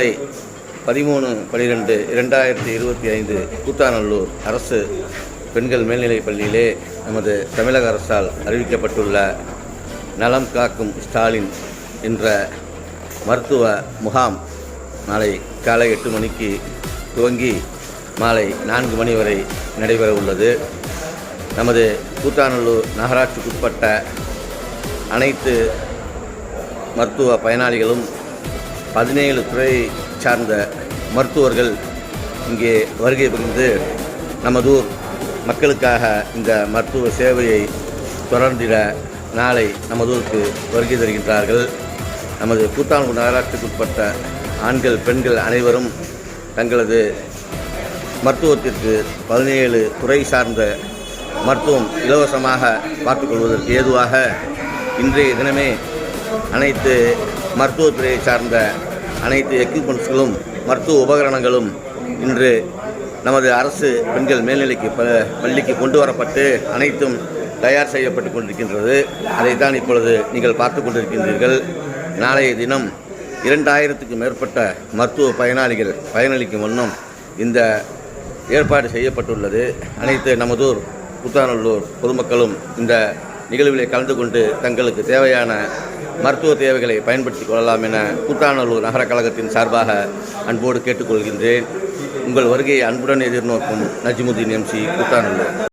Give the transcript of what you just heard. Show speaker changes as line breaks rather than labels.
நாளை பதிமூணு பனிரெண்டு இரண்டாயிரத்தி இருபத்தி ஐந்து கூத்தாநல்லூர் அரசு பெண்கள் மேல்நிலைப் பள்ளியிலே நமது தமிழக அரசால் அறிவிக்கப்பட்டுள்ள நலம் காக்கும் ஸ்டாலின் என்ற மருத்துவ முகாம் நாளை காலை எட்டு மணிக்கு துவங்கி மாலை நான்கு மணி வரை நடைபெற உள்ளது. நமது கூத்தாநல்லூர் நகராட்சிக்குட்பட்ட அனைத்து மருத்துவ பயனாளிகளும் பதினேழு துறை சார்ந்த மருத்துவர்கள் இங்கே வருகை புரிந்து நமதூர் மக்களுக்காக இந்த மருத்துவ சேவையை தொடர்ந்திட நாளை நமதூருக்கு வருகை தருகின்றார்கள். நமது கூத்தானூர் நகராட்சிக்குட்பட்ட ஆண்கள் பெண்கள் அனைவரும் தங்களது மருத்துவத்திற்கு பதினேழு துறை சார்ந்த மருத்துவம் இலவசமாக பார்த்துக்கொள்வதற்கு ஏதுவாக இன்றைய தினமே அனைத்து மருத்துவத்துறையை சார்ந்த அனைத்து எக்யூப்மெண்ட்ஸ்களும் மருத்துவ உபகரணங்களும் இன்று நமது அரசு பெண்கள் மேல்நிலைக்கு ப பள்ளிக்கு கொண்டு வரப்பட்டு அனைத்தும் தயார் செய்யப்பட்டு கொண்டிருக்கின்றது. அதைத்தான் இப்பொழுது நீங்கள் பார்த்து கொண்டிருக்கின்றீர்கள். நாளைய தினம் இரண்டாயிரத்துக்கு மேற்பட்ட மருத்துவ பயனாளிகள் பயனளிக்கும் வண்ணம் இந்த ஏற்பாடு செய்யப்பட்டுள்ளது. அனைத்து நமதூர் புத்தாநல்லூர் பொதுமக்களும் இந்த நிகழ்விலே கலந்து கொண்டு தங்களுக்கு தேவையான மருத்துவ தேவைகளை பயன்படுத்திக் கொள்ளலாம் என கூத்தாநல்லூர் நகர கழகத்தின் சார்பாக அன்போடு கேட்டுக்கொள்கின்றேன். உங்கள் வருகையை அன்புடன் எதிர்நோக்கும் நஜிமுதீன் எம்சி கூத்தாநல்லூர்